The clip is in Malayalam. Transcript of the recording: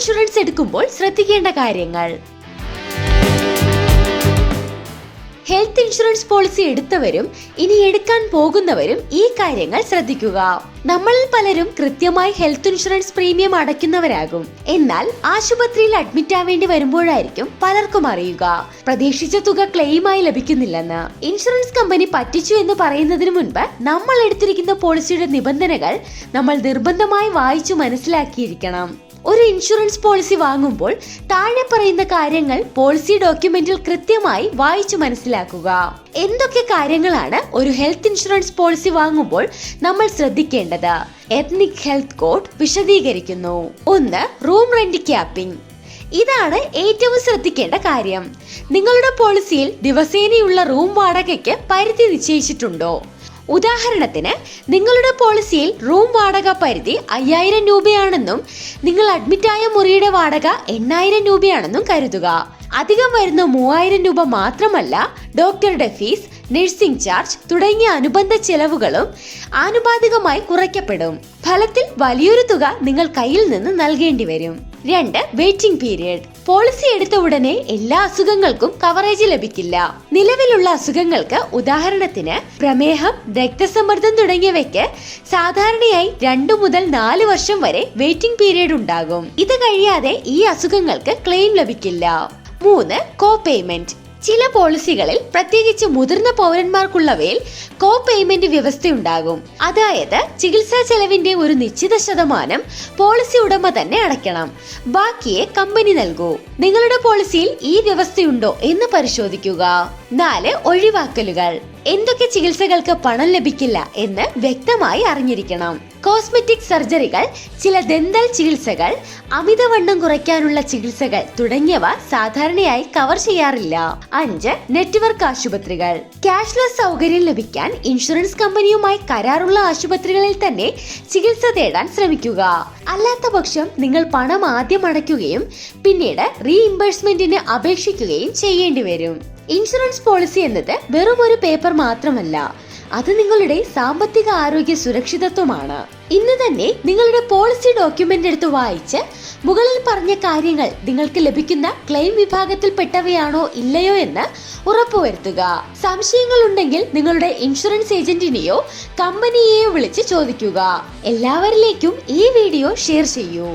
ഇൻഷുറൻസ് എടുക്കുമ്പോൾ ശ്രദ്ധിക്കേണ്ട കാര്യങ്ങൾ. ഹെൽത്ത് ഇൻഷുറൻസ് പോളിസി എടുത്തവരും ഇനി എടുക്കാൻ പോകുന്നവരും ഈ കാര്യങ്ങൾ ശ്രദ്ധിക്കുക. നമ്മളിൽ പലരും കൃത്യമായി ഹെൽത്ത് ഇൻഷുറൻസ് പ്രീമിയം അടയ്ക്കുന്നവരാകും. എന്നാൽ ആശുപത്രിയിൽ അഡ്മിറ്റ് ആവേണ്ടി വരുമ്പോഴായിരിക്കും പലർക്കും അറിയുക. പ്രതീക്ഷിച്ച തുക ക്ലെയിമായി ലഭിക്കുന്നില്ലെന്ന്. ഇൻഷുറൻസ് കമ്പനി പറ്റിച്ചു എന്ന് പറയുന്നതിന് മുൻപ് നമ്മൾ എടുത്തിരിക്കുന്ന പോളിസിയുടെ നിബന്ധനകൾ നമ്മൾ നിർബന്ധമായി വായിച്ചു മനസ്സിലാക്കിയിരിക്കണം. ഒരു ഇൻഷുറൻസ് പോളിസി വാങ്ങുമ്പോൾ താഴെ പറയുന്ന കാര്യങ്ങൾ പോളിസി ഡോക്യുമെന്റിൽ കൃത്യമായി വായിച്ചു മനസ്സിലാക്കുക. എന്തൊക്കെ കാര്യങ്ങളാണ് ഒരു ഹെൽത്ത് ഇൻഷുറൻസ് പോളിസി വാങ്ങുമ്പോൾ നമ്മൾ ശ്രദ്ധിക്കേണ്ടത്? എത്നിക് ഹെൽത്ത് കോഡ് വിശദീകരിക്കുന്നു. ഒന്ന് റൂം റെന്റ് ക്യാപ്പിംഗ് ഇതാണ് ഏറ്റവും ശ്രദ്ധിക്കേണ്ട കാര്യം. നിങ്ങളുടെ പോളിസിയിൽ ദിവസേനയുള്ള റൂം വാടകയ്ക്ക് പരിധി നിശ്ചയിച്ചിട്ടുണ്ടോ? ഉദാഹരണത്തിന് നിങ്ങളുടെ പോളിസിയിൽ റൂം വാടക പരിധി അയ്യായിരം രൂപയാണെന്നും നിങ്ങൾ അഡ്മിറ്റായ മുറിയുടെ വാടക എണ്ണായിരം രൂപയാണെന്നും കരുതുക. അധികം വരുന്ന മൂവായിരം രൂപ മാത്രമല്ല ഡോക്ടറുടെ ഫീസ് നഴ്സിംഗ് ചാർജ് തുടങ്ങിയ അനുബന്ധ ചെലവുകളും ആനുപാതികമായി കുറയ്ക്കപ്പെടും. ഫലത്തിൽ വലിയൊരു തുക നിങ്ങൾ കയ്യിൽ നിന്ന് നൽകേണ്ടി വരും. രണ്ട് വെയിറ്റിംഗ് പീരിയഡ് പോളിസി എടുത്ത ഉടനെ എല്ലാ അസുഖങ്ങൾക്കും കവറേജ് ലഭിക്കില്ല. നിലവിലുള്ള അസുഖങ്ങൾക്ക് ഉദാഹരണത്തിന് പ്രമേഹം രക്തസമ്മർദ്ദം തുടങ്ങിയവയ്ക്ക് സാധാരണയായി രണ്ടു മുതൽ നാല് വർഷം വരെ വെയിറ്റിംഗ് പീരിയഡ് ഉണ്ടാകും. ഇത് കഴിയാതെ ഈ അസുഖങ്ങൾക്ക് ക്ലെയിം ലഭിക്കില്ല. മൂന്ന് കോ പേയ്മെന്റ് ചില പോളിസികളിൽ പ്രത്യേകിച്ച് മുതിർന്ന പൗരന്മാർക്കുള്ളവയിൽ കോ പേയ്മെന്റ് വ്യവസ്ഥയുണ്ടാകും. അതായത് ചികിത്സാ ചെലവിന്റെ ഒരു നിശ്ചിത ശതമാനം പോളിസി ഉടമ തന്നെ അടയ്ക്കണം. ബാക്കിയെ കമ്പനി നൽകൂ. നിങ്ങളുടെ പോളിസിയിൽ ഈ വ്യവസ്ഥയുണ്ടോ എന്ന് പരിശോധിക്കുക. നാല് ഒഴിവാക്കലുകൾ. എന്തൊക്കെ ചികിത്സകൾക്ക് പണം ലഭിക്കില്ല എന്ന് വ്യക്തമായി അറിഞ്ഞിരിക്കണം. കോസ്മെറ്റിക് സർജറികൾ ചില ദന്തൽ ചികിത്സകൾ അമിതവണ്ണം കുറയ്ക്കാനുള്ള ചികിത്സകൾ തുടങ്ങിയവ സാധാരണയായി കവർ ചെയ്യാറില്ല. അഞ്ച് നെറ്റ്വർക്ക് ആശുപത്രികൾ. ക്യാഷ്ലെസ് സൗകര്യം ലഭിക്കാൻ ഇൻഷുറൻസ് കമ്പനിയുമായി കരാറുള്ള ആശുപത്രികളിൽ തന്നെ ചികിത്സ തേടാൻ ശ്രമിക്കുക. അല്ലാത്ത പക്ഷം നിങ്ങൾ പണം ആദ്യം അടയ്ക്കുകയും പിന്നീട് റീഇംബേഴ്സ്മെന്റിന് അപേക്ഷിക്കുകയും ചെയ്യേണ്ടി വരും. ഇൻഷുറൻസ് പോളിസി എന്നത് വെറും ഒരു പേപ്പർ മാത്രമല്ല. അത് നിങ്ങളുടെ സാമ്പത്തിക ആരോഗ്യ സുരക്ഷിതത്വമാണ്. ഇന്ന് തന്നെ നിങ്ങളുടെ പോളിസി ഡോക്യുമെന്റ് എടുത്ത് വായിച്ച് മുകളിൽ പറഞ്ഞ കാര്യങ്ങൾ നിങ്ങൾക്ക് ലഭിക്കുന്ന ക്ലെയിം വിഭാഗത്തിൽ പെട്ടവയാണോ ഇല്ലയോ എന്ന് ഉറപ്പുവരുത്തുക. സംശയങ്ങൾ ഉണ്ടെങ്കിൽ നിങ്ങളുടെ ഇൻഷുറൻസ് ഏജന്റിനെയോ കമ്പനിയെയോ വിളിച്ച് ചോദിക്കുക. എല്ലാവരിലേക്കും ഈ വീഡിയോ ഷെയർ ചെയ്യൂ.